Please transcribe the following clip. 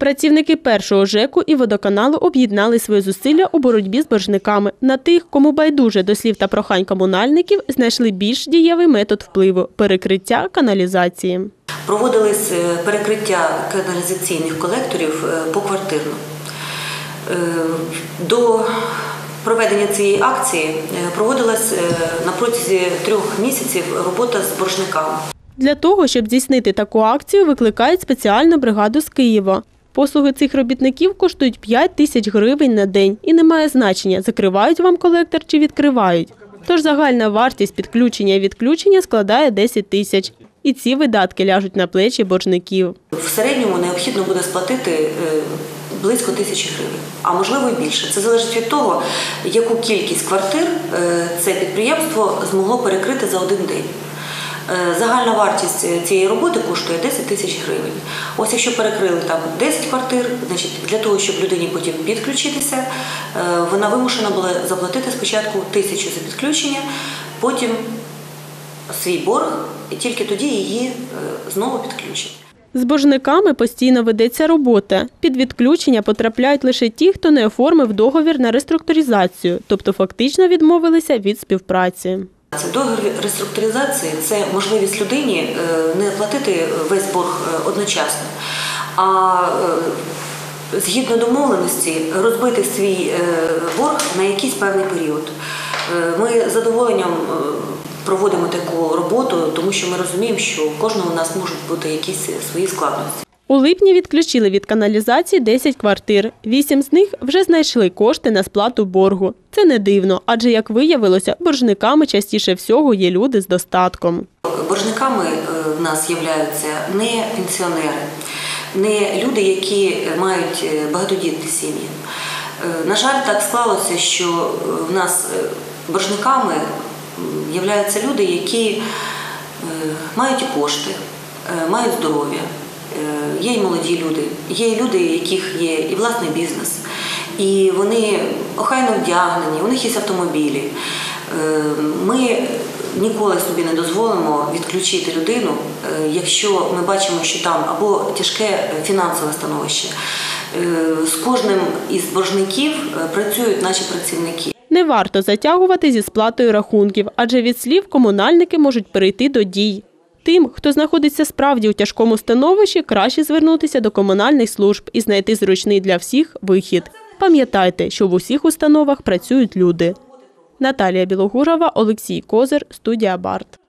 Працівники першого ЖЕКу і водоканалу об'єднали свої зусилля у боротьбі з боржниками. На тих, кому байдуже до слів та прохань комунальників, знайшли більш дієвий метод впливу перекриття каналізації. Проводились е, перекриття каналізаційних колекторів е, поквартирно. Е, До проведення цієї акції проводилась на протязі трьох місяців робота з боржниками. Для того, щоб здійснити таку акцію, викликають спеціальну бригаду з Києва. Послуги цих робітників коштують 5 тисяч гривень на день і не має значення, закривають вам колектор чи відкривають. Тож загальна вартість підключення і відключення складає 10 тисяч. І ці видатки ляжуть на плечі боржників. В середньому необхідно буде сплатити е, близько тисячі гривень, а можливо і більше. Це залежить від того, яку кількість квартир е, це підприємство змогло перекрити за один день. Е, Загальна вартість е, цієї роботи коштує 10 тисяч гривень. Ось якщо перекрили там 10 квартир, значить для того, щоб людині потім підключитися, е, вона вимушена була заплатити спочатку тисячу за підключення, потім свій борг, і тільки тоді її знову підключать. З боржниками постійно ведеться робота. Під відключення потрапляють лише ті, хто не оформив договір на реструктуризацію, тобто фактично відмовилися від співпраці. Це договір реструктуризації це можливість людині е, не платити весь борг е, одночасно, а е, згідно домовленості розбити свій е, борг на якийсь певний період. Е, Ми з задоволенням е, проводимо таку роботу, тому що ми розуміємо, що у кожного у нас можуть бути якісь свої складності. У липні відключили від каналізації 10 квартир. Вісім з них вже знайшли кошти на сплату боргу. Це не дивно, адже, як виявилося, боржниками частіше всього є люди з достатком. Боржниками е, в нас являються не пенсіонери, не люди, які мають е, багатодітні сім'ї. Е, На жаль, так склалося, що в нас боржниками являються люди, які мають кошти, мають здоров'я. Е, Є і молоді люди, є і люди, яких є і власний бізнес, і вони охайно вдягнені, у них є автомобілі. Е, Ми ніколи собі не дозволимо відключити людину, е, якщо ми бачимо, що там або тяжке фінансове становище. З кожним із боржників працюють наші працівники. Не варто затягувати зі сплатою рахунків, адже від слів комунальники можуть перейти до дій. Тим, хто знаходиться справді у тяжкому становищі, краще звернутися до комунальних служб і знайти зручний для всіх вихід. Пам'ятайте, що в усіх установах працюють люди. Наталія Білогурова, Олексій Козир, студія Барт.